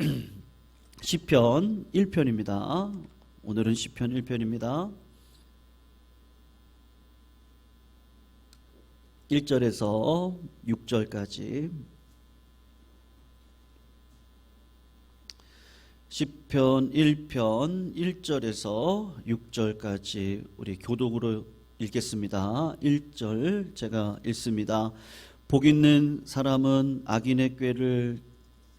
시편 1편입니다. 오늘은 시편 1편입니다. 1절에서 6절까지 시편 1편 1절에서 6절까지 우리 교독으로 읽겠습니다. 1절 제가 읽습니다. 복 있는 사람은 악인의 꾀를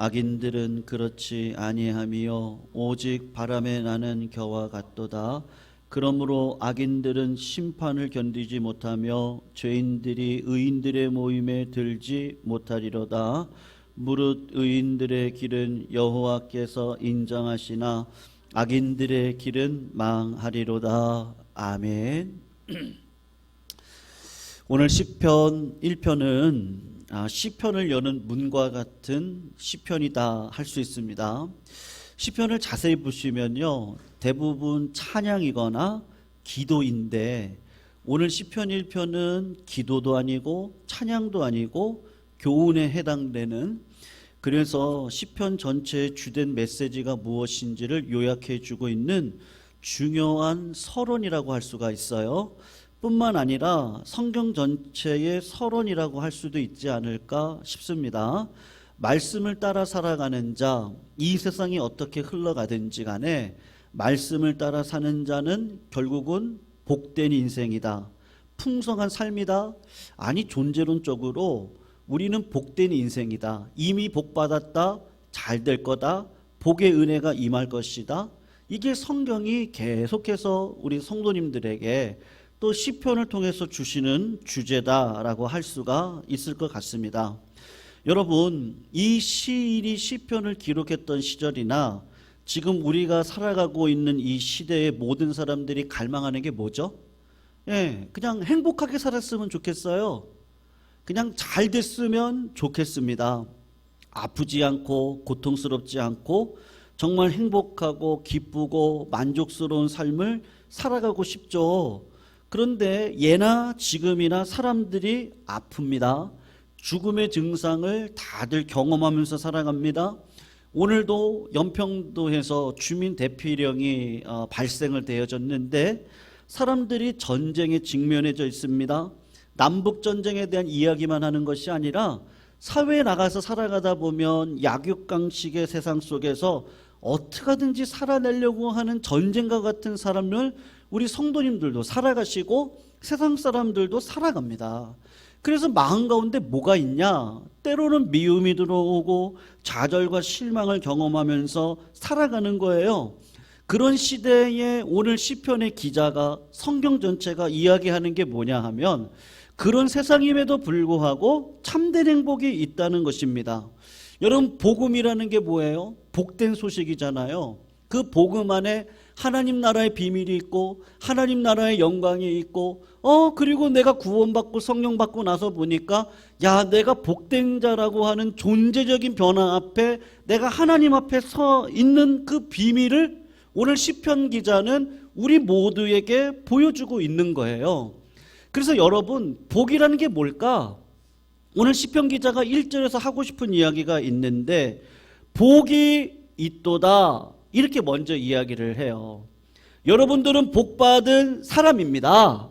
악인들은 그렇지 아니하며 오직 바람에 나는 겨와 같도다. 그러므로 악인들은 심판을 견디지 못하며 죄인들이 의인들의 모임에 들지 못하리로다. 무릇 의인들의 길은 여호와께서 인정하시나 악인들의 길은 망하리로다. 아멘. 오늘 시편 1편은 아, 시편을 여는 문과 같은 시편이다 할 수 있습니다. 시편을 자세히 보시면요. 대부분 찬양이거나 기도인데 오늘 시편 1편은 기도도 아니고 찬양도 아니고 교훈에 해당되는 그래서 시편 전체의 주된 메시지가 무엇인지를 요약해 주고 있는 중요한 서론이라고 할 수가 있어요. 뿐만 아니라 성경 전체의 서론이라고 할 수도 있지 않을까 싶습니다. 말씀을 따라 살아가는 자, 이 세상이 어떻게 흘러가든지 간에 말씀을 따라 사는 자는 결국은 복된 인생이다. 풍성한 삶이다. 아니, 존재론적으로 우리는 복된 인생이다. 이미 복 받았다. 잘 될 거다. 복의 은혜가 임할 것이다. 이게 성경이 계속해서 우리 성도님들에게 또 시편을 통해서 주시는 주제다라고 할 수가 있을 것 같습니다. 여러분, 이 시인이 시편을 기록했던 시절이나 지금 우리가 살아가고 있는 이 시대의 모든 사람들이 갈망하는 게 뭐죠? 예, 그냥 행복하게 살았으면 좋겠어요. 그냥 잘 됐으면 좋겠습니다. 아프지 않고 고통스럽지 않고 정말 행복하고 기쁘고 만족스러운 삶을 살아가고 싶죠. 그런데 예나 지금이나 사람들이 아픕니다. 죽음의 증상을 다들 경험하면서 살아갑니다. 오늘도 연평도에서 주민 대피령이 어, 발생을 되어졌는데 사람들이 전쟁에 직면해져 있습니다. 남북 전쟁에 대한 이야기만 하는 것이 아니라 사회에 나가서 살아가다 보면 약육강식의 세상 속에서 어떻게든지 살아내려고 하는 전쟁과 같은 사람을 우리 성도님들도 살아가시고 세상 사람들도 살아갑니다. 그래서 마음 가운데 뭐가 있냐? 때로는 미움이 들어오고 좌절과 실망을 경험하면서 살아가는 거예요. 그런 시대에 오늘 시편의 기자가 성경 전체가 이야기하는 게 뭐냐 하면 그런 세상임에도 불구하고 참된 행복이 있다는 것입니다. 여러분 복음이라는 게 뭐예요? 복된 소식이잖아요. 그 복음 안에 하나님 나라의 비밀이 있고 하나님 나라의 영광이 있고 어 그리고 내가 구원받고 성령 받고 나서 보니까 야 내가 복된 자라고 하는 존재적인 변화 앞에 내가 하나님 앞에 서 있는 그 비밀을 오늘 시편 기자는 우리 모두에게 보여주고 있는 거예요. 그래서 여러분 복이라는 게 뭘까? 오늘 시편 기자가 1절에서 하고 싶은 이야기가 있는데 복이 있도다 이렇게 먼저 이야기를 해요. 여러분들은 복받은 사람입니다.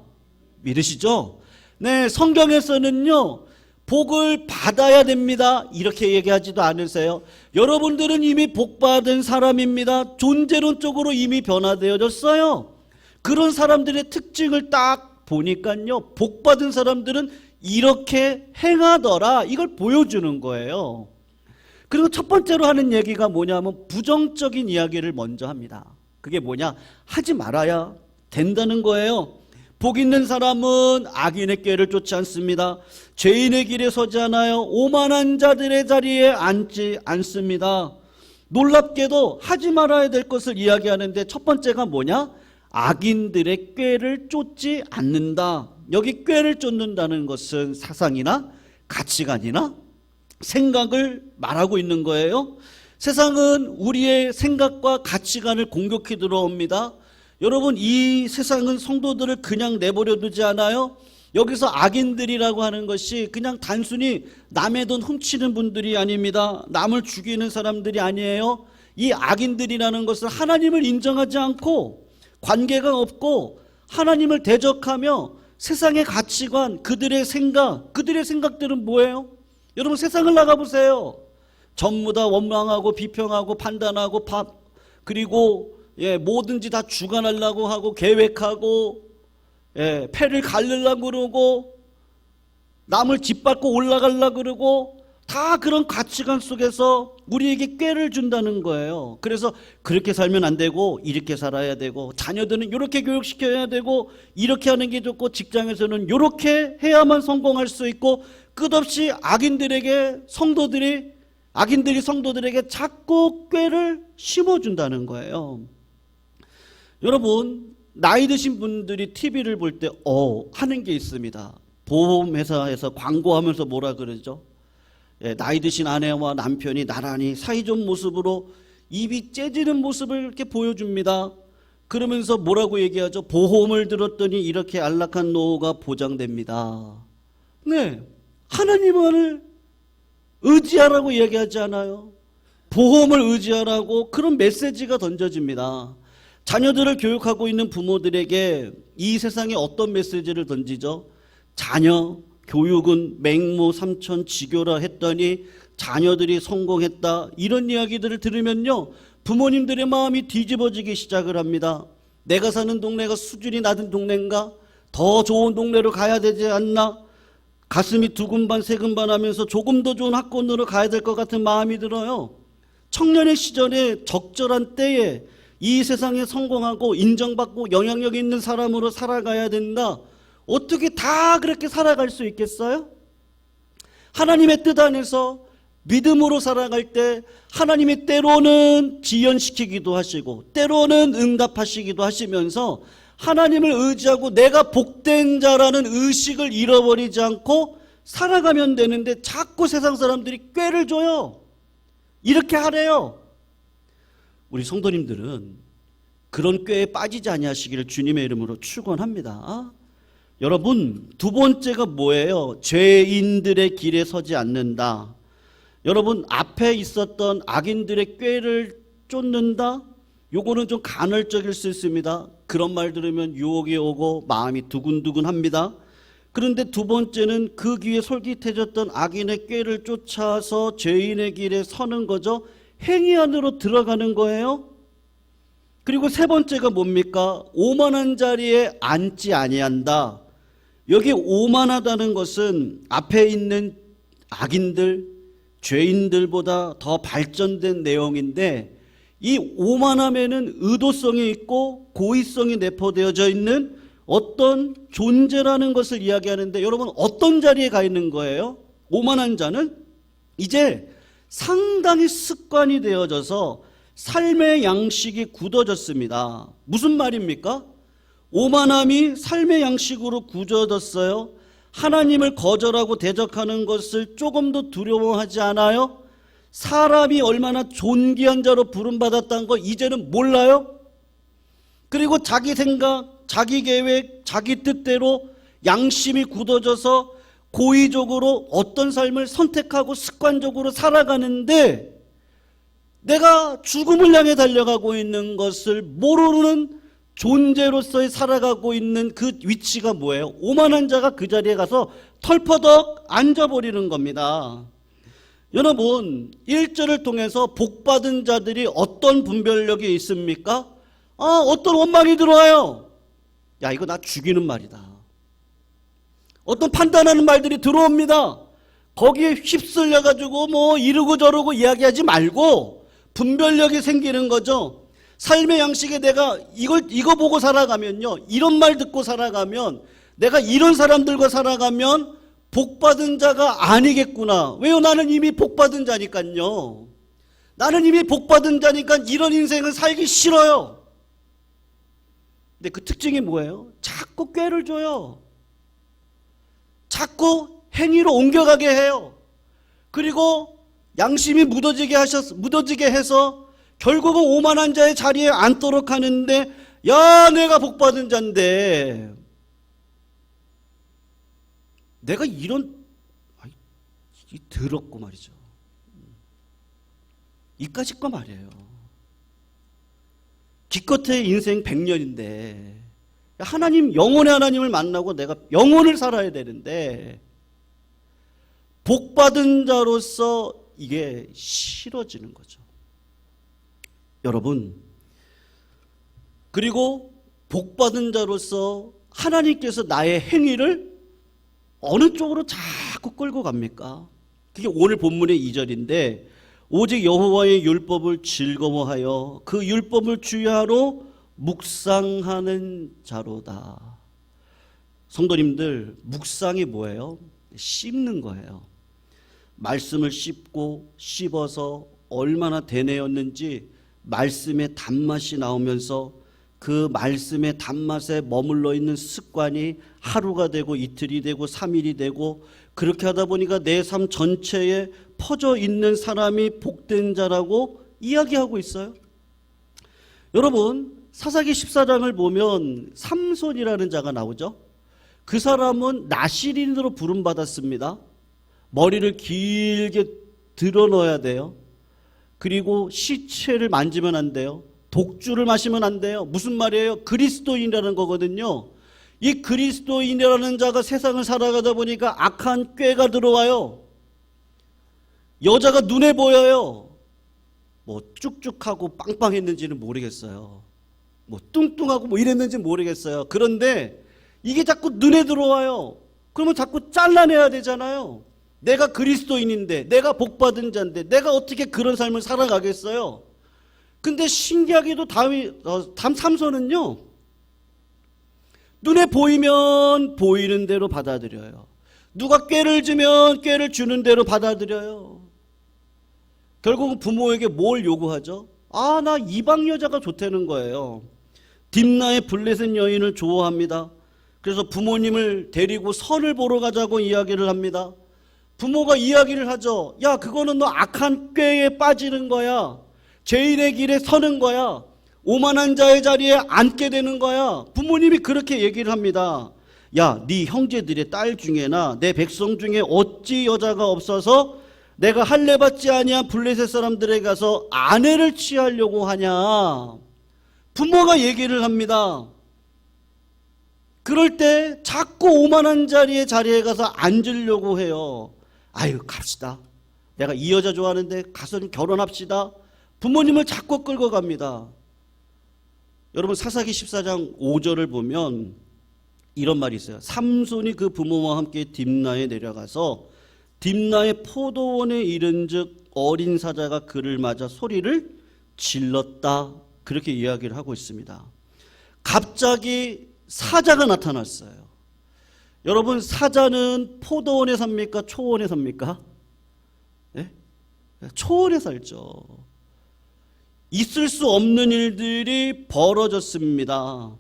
믿으시죠? 네, 성경에서는요, 복을 받아야 됩니다. 이렇게 얘기하지도 않으세요. 여러분들은 이미 복받은 사람입니다. 존재론적으로 이미 변화되어졌어요. 그런 사람들의 특징을 딱 보니까요, 복받은 사람들은 이렇게 행하더라. 이걸 보여주는 거예요. 그리고 첫 번째로 하는 얘기가 뭐냐면 부정적인 이야기를 먼저 합니다. 그게 뭐냐? 하지 말아야 된다는 거예요. 복 있는 사람은 악인의 꾀를 쫓지 않습니다. 죄인의 길에 서지 않아요. 오만한 자들의 자리에 앉지 않습니다. 놀랍게도 하지 말아야 될 것을 이야기하는데 첫 번째가 뭐냐? 악인들의 꾀를 쫓지 않는다. 여기 꾀를 쫓는다는 것은 사상이나 가치관이나 생각을 말하고 있는 거예요. 세상은 우리의 생각과 가치관을 공격해 들어옵니다. 여러분, 이 세상은 성도들을 그냥 내버려 두지 않아요? 여기서 악인들이라고 하는 것이 그냥 단순히 남의 돈 훔치는 분들이 아닙니다. 남을 죽이는 사람들이 아니에요. 이 악인들이라는 것은 하나님을 인정하지 않고 관계가 없고 하나님을 대적하며 세상의 가치관, 그들의 생각, 그들의 생각들은 뭐예요? 여러분 세상을 나가보세요. 전부 다 원망하고 비평하고 판단하고 파, 그리고 예, 뭐든지 다 주관하려고 하고 계획하고 예, 패를 갈르려고 그러고 남을 짓밟고 올라가려고 그러고 다 그런 가치관 속에서 우리에게 꾀를 준다는 거예요. 그래서 그렇게 살면 안 되고 이렇게 살아야 되고 자녀들은 이렇게 교육시켜야 되고 이렇게 하는 게 좋고 직장에서는 이렇게 해야만 성공할 수 있고 끝없이 악인들에게 성도들이 악인들이 성도들에게 자꾸 꾀를 심어준다는 거예요. 여러분 나이 드신 분들이 TV를 볼 때 어, 하는 게 있습니다. 보험회사에서 광고하면서 뭐라 그러죠? 예, 나이 드신 아내와 남편이 나란히 사이좋은 모습으로 입이 째지는 모습을 이렇게 보여줍니다. 그러면서 뭐라고 얘기하죠? 보험을 들었더니 이렇게 안락한 노후가 보장됩니다. 네. 하나님을 의지하라고 얘기하지 않아요. 보험을 의지하라고 그런 메시지가 던져집니다. 자녀들을 교육하고 있는 부모들에게 이 세상에 어떤 메시지를 던지죠? 자녀 교육은 맹모 삼천 지교라 했더니 자녀들이 성공했다 이런 이야기들을 들으면요 부모님들의 마음이 뒤집어지기 시작을 합니다. 내가 사는 동네가 수준이 낮은 동네인가? 더 좋은 동네로 가야 되지 않나? 가슴이 두근반 세근반 하면서 조금 더 좋은 학군으로 가야 될 것 같은 마음이 들어요. 청년의 시절에 적절한 때에 이 세상에 성공하고 인정받고 영향력 있는 사람으로 살아가야 된다. 어떻게 다 그렇게 살아갈 수 있겠어요? 하나님의 뜻 안에서 믿음으로 살아갈 때 하나님이 때로는 지연시키기도 하시고 때로는 응답하시기도 하시면서 하나님을 의지하고 내가 복된 자라는 의식을 잃어버리지 않고 살아가면 되는데 자꾸 세상 사람들이 꾀를 줘요. 이렇게 하래요. 우리 성도님들은 그런 꾀에 빠지지 아니하시기를 주님의 이름으로 축원합니다. 여러분 두 번째가 뭐예요? 죄인들의 길에 서지 않는다. 여러분 앞에 있었던 악인들의 꾀를 쫓는다. 요거는 좀 간헐적일 수 있습니다. 그런 말 들으면 유혹이 오고 마음이 두근두근합니다. 그런데 두 번째는 그 귀에 솔깃해졌던 악인의 꾀를 쫓아서 죄인의 길에 서는 거죠. 행위 안으로 들어가는 거예요. 그리고 세 번째가 뭡니까? 오만한 자리에 앉지 아니한다. 여기 오만하다는 것은 앞에 있는 악인들, 죄인들보다 더 발전된 내용인데 이 오만함에는 의도성이 있고 고의성이 내포되어져 있는 어떤 존재라는 것을 이야기하는데 여러분 어떤 자리에 가 있는 거예요? 오만한 자는 이제 상당히 습관이 되어져서 삶의 양식이 굳어졌습니다. 무슨 말입니까? 오만함이 삶의 양식으로 굳어졌어요. 하나님을 거절하고 대적하는 것을 조금도 두려워하지 않아요? 사람이 얼마나 존귀한 자로 부름받았다는 거 이제는 몰라요? 그리고 자기 생각, 자기 계획, 자기 뜻대로 양심이 굳어져서 고의적으로 어떤 삶을 선택하고 습관적으로 살아가는데 내가 죽음을 향해 달려가고 있는 것을 모르는 존재로서의 살아가고 있는 그 위치가 뭐예요? 오만한 자가 그 자리에 가서 털퍼덕 앉아버리는 겁니다. 여러분, 1절을 통해서 복받은 자들이 어떤 분별력이 있습니까? 아, 어떤 원망이 들어와요. 야, 이거 나 죽이는 말이다. 어떤 판단하는 말들이 들어옵니다. 거기에 휩쓸려가지고 뭐 이러고 저러고 이야기하지 말고 분별력이 생기는 거죠. 삶의 양식에 내가 이걸, 이거 보고 살아가면요. 이런 말 듣고 살아가면 내가 이런 사람들과 살아가면 복받은 자가 아니겠구나. 왜요? 나는 이미 복받은 자니까요. 나는 이미 복받은 자니까 이런 인생은 살기 싫어요. 근데 그 특징이 뭐예요? 자꾸 꾀를 줘요. 자꾸 행위로 옮겨가게 해요. 그리고 양심이 무너지게 하셨, 무너지게 해서 결국은 오만한 자의 자리에 앉도록 하는데, 야, 내가 복받은 자인데, 내가 이런, 아이, 이 더럽고 말이죠. 이까짓 거 말이에요. 기껏해 인생 100년인데, 하나님, 영혼의 하나님을 만나고 내가 영혼을 살아야 되는데, 복 받은 자로서 이게 싫어지는 거죠. 여러분, 그리고 복 받은 자로서 하나님께서 나의 행위를 어느 쪽으로 자꾸 끌고 갑니까? 그게 오늘 본문의 2절인데 오직 여호와의 율법을 즐거워하여 그 율법을 주야로 묵상하는 자로다. 성도님들 묵상이 뭐예요? 씹는 거예요. 말씀을 씹고 씹어서 얼마나 대내었는지 말씀의 단맛이 나오면서 그 말씀의 단맛에 머물러 있는 습관이 하루가 되고 이틀이 되고 3일이 되고 그렇게 하다 보니까 내 삶 전체에 퍼져 있는 사람이 복된 자라고 이야기하고 있어요. 여러분, 사사기 14장을 보면 삼손이라는 자가 나오죠. 그 사람은 나시린으로 부름받았습니다. 머리를 길게 들어 넣어야 돼요. 그리고 시체를 만지면 안 돼요. 독주를 마시면 안 돼요. 무슨 말이에요? 그리스도인이라는 거거든요. 이 그리스도인이라는 자가 세상을 살아가다 보니까 악한 꾀가 들어와요. 여자가 눈에 보여요. 뭐 쭉쭉하고 빵빵했는지는 모르겠어요. 뭐 뚱뚱하고 뭐 이랬는지 모르겠어요. 그런데 이게 자꾸 눈에 들어와요. 그러면 자꾸 잘라내야 되잖아요. 내가 그리스도인인데, 내가 복받은 자인데, 내가 어떻게 그런 삶을 살아가겠어요? 근데 신기하게도 다윗, 어, 담 삼손은요, 눈에 보이면 보이는 대로 받아들여요. 누가 꾀를 주면 꾀를 주는 대로 받아들여요. 결국은 부모에게 뭘 요구하죠? 아, 나 이방 여자가 좋다는 거예요. 딥나의 블레셋 여인을 좋아합니다. 그래서 부모님을 데리고 선을 보러 가자고 이야기를 합니다. 부모가 이야기를 하죠. 야, 그거는 너 악한 꾀에 빠지는 거야. 죄인의 길에 서는 거야. 오만한 자의 자리에 앉게 되는 거야. 부모님이 그렇게 얘기를 합니다. 야, 네 형제들의 딸 중에나 내 백성 중에 어찌 여자가 없어서 내가 할례 받지 아니한 블레셋 사람들에 가서 아내를 취하려고 하냐? 부모가 얘기를 합니다. 그럴 때 자꾸 오만한 자리에 자리에 가서 앉으려고 해요. 아유, 갑시다. 내가 이 여자 좋아하는데 가서 좀 결혼합시다. 부모님을 자꾸 끌고 갑니다. 여러분 사사기 14장 5절을 보면 이런 말이 있어요. 삼손이 그 부모와 함께 딥나에 내려가서 딥나의 포도원에 이른즉 어린 사자가 그를 맞아 소리를 질렀다. 그렇게 이야기를 하고 있습니다. 갑자기 사자가 나타났어요. 여러분 사자는 포도원에 삽니까? 초원에 삽니까? 네? 초원에 살죠. 있을 수 없는 일들이 벌어졌습니다.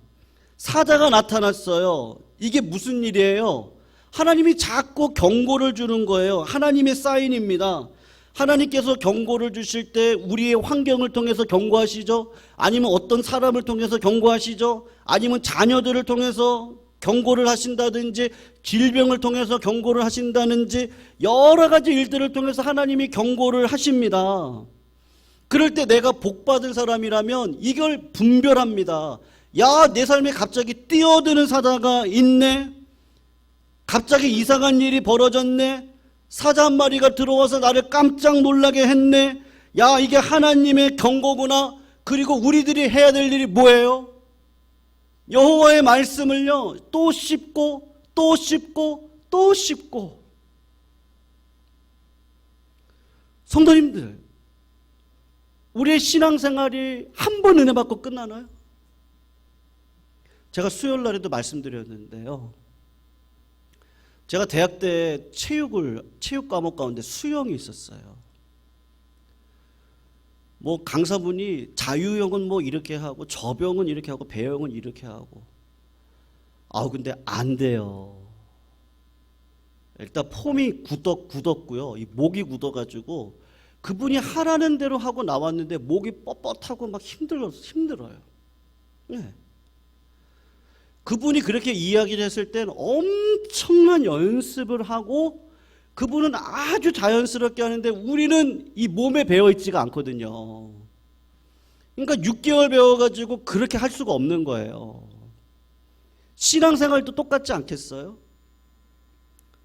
사자가 나타났어요. 이게 무슨 일이에요? 하나님이 자꾸 경고를 주는 거예요. 하나님의 사인입니다. 하나님께서 경고를 주실 때 우리의 환경을 통해서 경고하시죠? 아니면 어떤 사람을 통해서 경고하시죠? 아니면 자녀들을 통해서 경고를 하신다든지 질병을 통해서 경고를 하신다든지 여러 가지 일들을 통해서 하나님이 경고를 하십니다. 그럴 때 내가 복받은 사람이라면 이걸 분별합니다. 야, 내 삶에 갑자기 뛰어드는 사자가 있네. 갑자기 이상한 일이 벌어졌네. 사자 한 마리가 들어와서 나를 깜짝 놀라게 했네. 야, 이게 하나님의 경고구나. 그리고 우리들이 해야 될 일이 뭐예요? 여호와의 말씀을요. 또 씹고 또 씹고 또 씹고 성도님들 우리의 신앙생활이 한 번 은혜 받고 끝나나요? 제가 수요일 날에도 말씀드렸는데요. 제가 대학 때 체육을 체육 과목 가운데 수영이 있었어요. 뭐 강사분이 자유형은 뭐 이렇게 하고 저병은 이렇게 하고 배영은 이렇게 하고 아 근데 안 돼요. 일단 폼이 굳었 굳었고요. 이 목이 굳어가지고 그분이 하라는 대로 하고 나왔는데 목이 뻣뻣하고 막 힘들어 힘들어요. 네. 그분이 그렇게 이야기를 했을 땐 엄청난 연습을 하고 그분은 아주 자연스럽게 하는데 우리는 이 몸에 배어 있지가 않거든요. 그러니까 6개월 배워 가지고 그렇게 할 수가 없는 거예요. 신앙생활도 똑같지 않겠어요?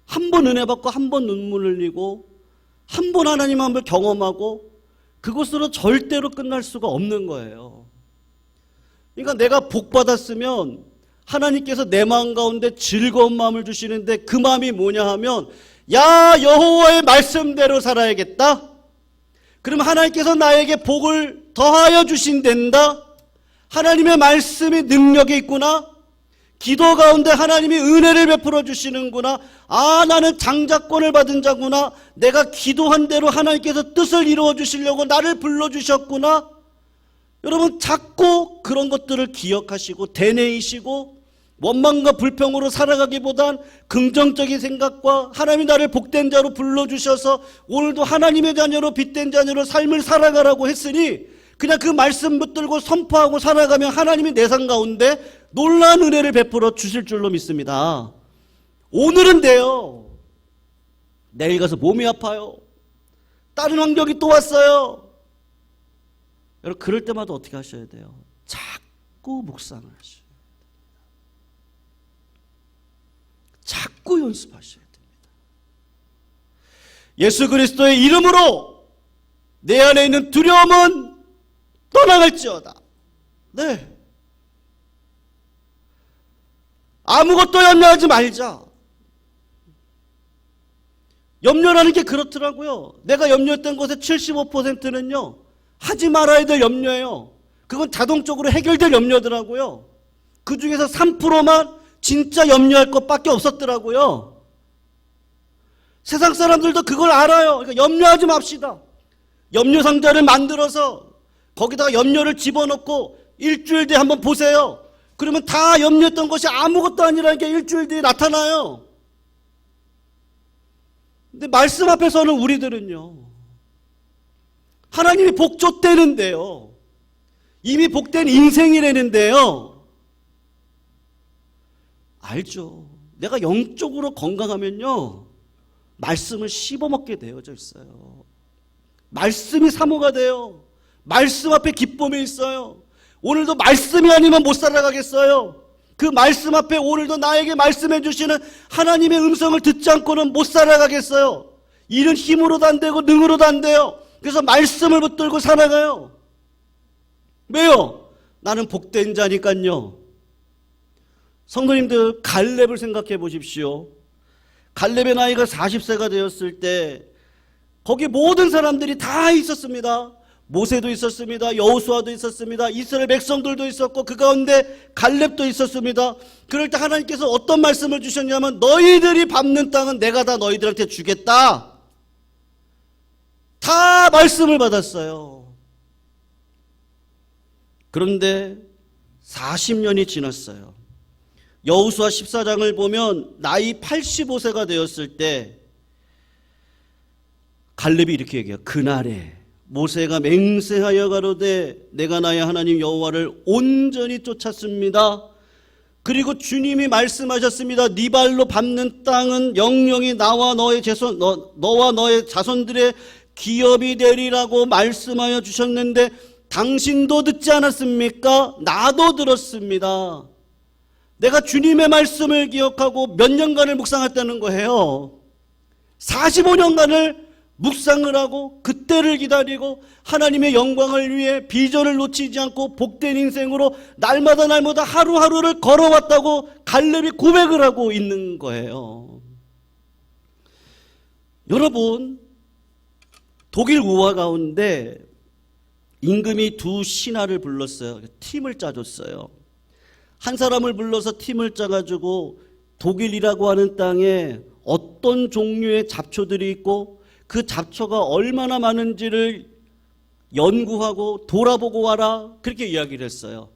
한 번 은혜 받고 한 번 눈물 흘리고 한 번 하나님 한번 경험하고 그것으로 절대로 끝날 수가 없는 거예요. 그러니까 내가 복 받았으면 하나님께서 내 마음 가운데 즐거운 마음을 주시는데 그 마음이 뭐냐 하면 야 여호와의 말씀대로 살아야겠다. 그럼 하나님께서 나에게 복을 더하여 주신댄다. 하나님의 말씀이 능력이 있구나. 기도 가운데 하나님이 은혜를 베풀어 주시는구나. 아, 나는 장자권을 받은 자구나. 내가 기도한 대로 하나님께서 뜻을 이루어 주시려고 나를 불러 주셨구나. 여러분 자꾸 그런 것들을 기억하시고 되뇌이시고 원망과 불평으로 살아가기보단 긍정적인 생각과 하나님이 나를 복된 자로 불러 주셔서 오늘도 하나님의 자녀로 빛된 자녀로 삶을 살아가라고 했으니 그냥 그 말씀 붙들고 선포하고 살아가면 하나님이 내 삶 가운데 놀라운 은혜를 베풀어 주실 줄로 믿습니다. 오늘은 돼요. 내일 가서 몸이 아파요. 다른 환경이 또 왔어요. 여러분 그럴 때마다 어떻게 하셔야 돼요? 자꾸 묵상을 하셔요. 자꾸 연습하셔야 됩니다. 예수 그리스도의 이름으로 내 안에 있는 두려움은 떠나갈지어다. 네. 아무것도 염려하지 말자. 염려라는 게 그렇더라고요. 내가 염려했던 것의 75%는요, 하지 말아야 될 염려예요. 그건 자동적으로 해결될 염려더라고요. 그 중에서 3%만 진짜 염려할 것밖에 없었더라고요. 세상 사람들도 그걸 알아요. 그러니까 염려하지 맙시다. 염려 상자를 만들어서 거기다가 염려를 집어넣고 일주일 뒤에 한번 보세요. 그러면 다 염려했던 것이 아무것도 아니라는 게 일주일 뒤에 나타나요. 근데 말씀 앞에서는 우리들은요. 하나님이 복 줬대는데요. 이미 복된 인생이라는데요. 알죠. 내가 영적으로 건강하면요. 말씀을 씹어먹게 되어져 있어요. 말씀이 사모가 돼요. 말씀 앞에 기쁨이 있어요. 오늘도 말씀이 아니면 못 살아가겠어요. 그 말씀 앞에 오늘도 나에게 말씀해 주시는 하나님의 음성을 듣지 않고는 못 살아가겠어요. 일은 힘으로도 안 되고 능으로도 안 돼요. 그래서 말씀을 붙들고 살아가요. 왜요? 나는 복된 자니까요. 성도님들 갈렙을 생각해 보십시오. 갈렙의 나이가 40세가 되었을 때 거기 모든 사람들이 다 있었습니다. 모세도 있었습니다. 여호수아도 있었습니다. 이스라엘 백성들도 있었고 그 가운데 갈렙도 있었습니다. 그럴 때 하나님께서 어떤 말씀을 주셨냐면 너희들이 밟는 땅은 내가 다 너희들한테 주겠다. 다 말씀을 받았어요. 그런데 40년이 지났어요. 여우수아 14장을 보면 나이 85세가 되었을 때 갈렙이 이렇게 얘기해요. 그날에 모세가 맹세하여 가로되 내가 나의 하나님 여호와를 온전히 쫓았습니다. 그리고 주님이 말씀하셨습니다. 네 발로 밟는 땅은 영영이 나와 너의 자손 너, 너와 너의 자손들의 기업이 되리라고 말씀하여 주셨는데 당신도 듣지 않았습니까? 나도 들었습니다. 내가 주님의 말씀을 기억하고 몇 년간을 묵상했다는 거예요. 45년간을 묵상을 하고 그때를 기다리고 하나님의 영광을 위해 비전을 놓치지 않고 복된 인생으로 날마다 날마다 하루하루를 걸어왔다고 갈렙이 고백을 하고 있는 거예요. 여러분 독일 우화 가운데 임금이 두 신하를 불렀어요. 팀을 짜줬어요. 한 사람을 불러서 팀을 짜가지고 독일이라고 하는 땅에 어떤 종류의 잡초들이 있고 그 잡초가 얼마나 많은지를 연구하고 돌아보고 와라 그렇게 이야기를 했어요.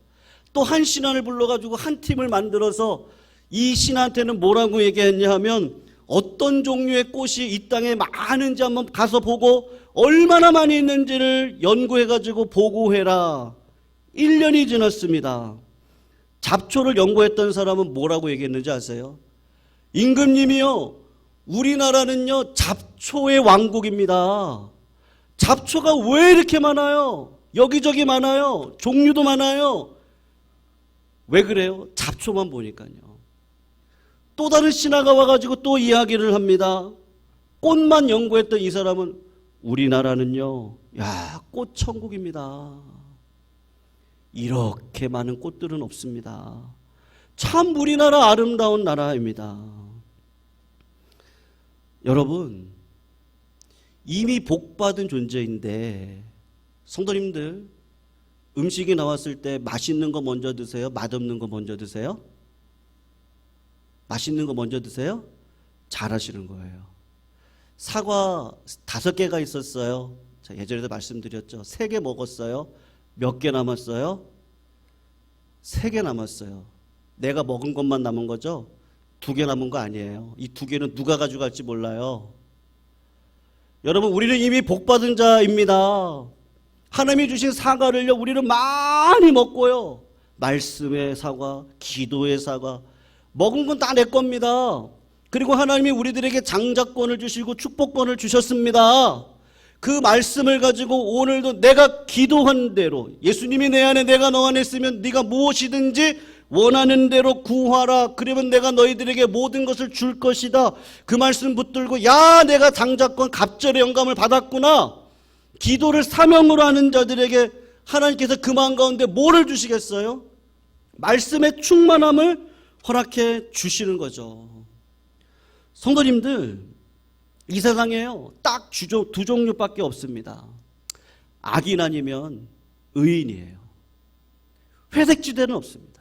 또 한 신한을 불러가지고 한 팀을 만들어서 이 신한테는 뭐라고 얘기했냐 하면 어떤 종류의 꽃이 이 땅에 많은지 한번 가서 보고 얼마나 많이 있는지를 연구해가지고 보고해라. 1년이 지났습니다. 잡초를 연구했던 사람은 뭐라고 얘기했는지 아세요? 임금님이요. 우리나라는요, 잡 초의 왕국입니다. 잡초가 왜 이렇게 많아요? 여기저기 많아요. 종류도 많아요. 왜 그래요? 잡초만 보니까요. 또 다른 신하가 와가지고 또 이야기를 합니다. 꽃만 연구했던 이 사람은 우리나라는요, 야, 꽃 천국입니다. 이렇게 많은 꽃들은 없습니다. 참 우리나라 아름다운 나라입니다. 여러분, 이미 복받은 존재인데, 성도님들, 음식이 나왔을 때 맛있는 거 먼저 드세요? 맛없는 거 먼저 드세요? 맛있는 거 먼저 드세요? 잘하시는 거예요. 사과 다섯 개가 있었어요. 자, 예전에도 말씀드렸죠. 세 개 먹었어요. 몇 개 남았어요? 세 개 남았어요. 내가 먹은 것만 남은 거죠? 두 개 남은 거 아니에요. 이 두 개는 누가 가져갈지 몰라요. 여러분, 우리는 이미 복받은 자입니다. 하나님이 주신 사과를요, 우리는 많이 먹고요. 말씀의 사과, 기도의 사과, 먹은 건 다 내 겁니다. 그리고 하나님이 우리들에게 장자권을 주시고 축복권을 주셨습니다. 그 말씀을 가지고 오늘도 내가 기도한 대로 예수님이 내 안에 내가 너 안에 있으면 네가 무엇이든지 원하는 대로 구하라. 그러면 내가 너희들에게 모든 것을 줄 것이다. 그 말씀 붙들고 야 내가 장자권 갑절의 영감을 받았구나. 기도를 사명으로 하는 자들에게 하나님께서 그 마음 가운데 뭐를 주시겠어요? 말씀의 충만함을 허락해 주시는 거죠. 성도님들, 이 세상에요, 딱 두 종류밖에 없습니다. 악인 아니면 의인이에요. 회색지대는 없습니다.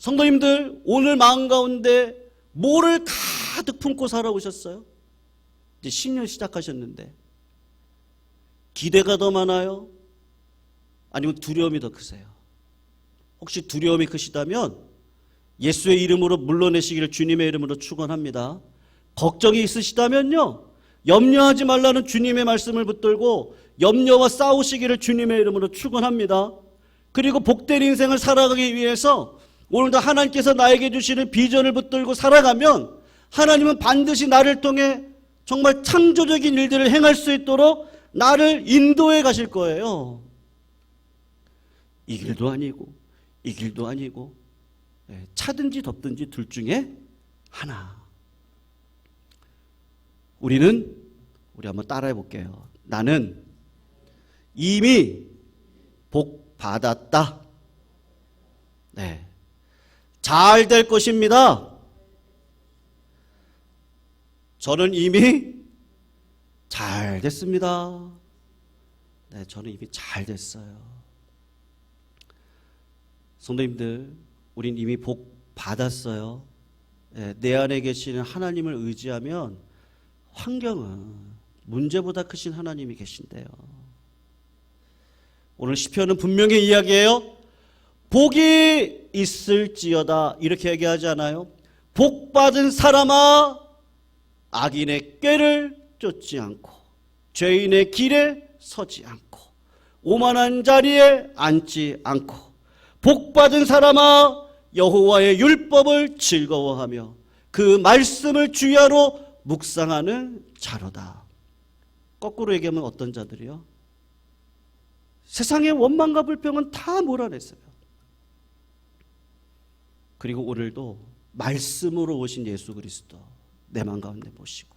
성도님들, 오늘 마음 가운데 뭐를 가득 품고 살아오셨어요? 이제 신년 시작하셨는데, 기대가 더 많아요? 아니면 두려움이 더 크세요? 혹시 두려움이 크시다면 예수의 이름으로 물러내시기를 주님의 이름으로 축원합니다. 걱정이 있으시다면요. 염려하지 말라는 주님의 말씀을 붙들고 염려와 싸우시기를 주님의 이름으로 축원합니다. 그리고 복된 인생을 살아가기 위해서 오늘도 하나님께서 나에게 주시는 비전을 붙들고 살아가면 하나님은 반드시 나를 통해 정말 창조적인 일들을 행할 수 있도록 나를 인도해 가실 거예요. 이 길도 아니고 이 길도 아니고 예, 차든지 덥든지 둘 중에 하나. 우리는 우리 한번 따라해 볼게요. 나는 이미 복 받았다. 네. 잘 될 것입니다. 저는 이미 잘 됐습니다. 네, 저는 이미 잘 됐어요. 성도님들, 우린 이미 복 받았어요. 예, 내 안에 계시는 하나님을 의지하면 환경은 문제보다 크신 하나님이 계신데요. 오늘 시편은 분명히 이야기해요. 복이 있을지어다 이렇게 얘기하지 않아요? 복 받은 사람아 악인의 꾀를 쫓지 않고 죄인의 길에 서지 않고 오만한 자리에 앉지 않고 복 받은 사람아 여호와의 율법을 즐거워하며 그 말씀을 주야로 묵상하는 자로다. 거꾸로 얘기하면 어떤 자들이요? 세상의 원망과 불평은 다 몰아냈어요. 그리고 오늘도 말씀으로 오신 예수 그리스도 내 마음 가운데 모시고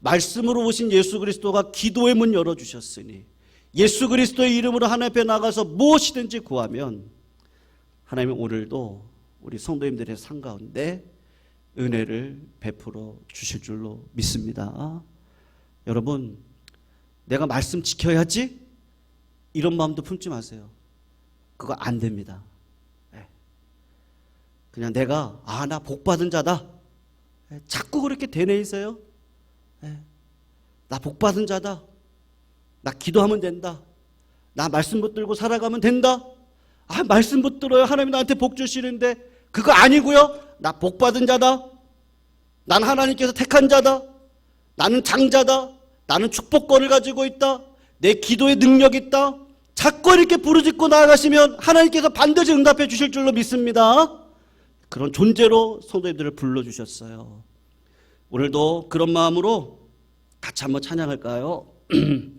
말씀으로 오신 예수 그리스도가 기도의 문 열어 주셨으니 예수 그리스도의 이름으로 하나님 앞에 나가서 무엇이든지 구하면 하나님은 오늘도 우리 성도님들의 상 가운데 은혜를 베풀어 주실 줄로 믿습니다. 여러분, 내가 말씀 지켜야지? 이런 마음도 품지 마세요. 그거 안 됩니다. 예. 그냥 내가, 아, 나 복 받은 자다. 예, 자꾸 그렇게 되뇌이세요. 예. 나 복 받은 자다. 나 기도하면 된다. 나 말씀 붙들고 살아가면 된다. 아, 말씀 붙들어요. 하나님 나한테 복 주시는데 그거 아니고요. 나 복 받은 자다. 난 하나님께서 택한 자다. 나는 장자다. 나는 축복권을 가지고 있다. 내 기도에 능력 있다. 자꾸 이렇게 부르짖고 나아가시면 하나님께서 반드시 응답해 주실 줄로 믿습니다. 그런 존재로 성도님들을 불러주셨어요. 오늘도 그런 마음으로 같이 한번 찬양할까요?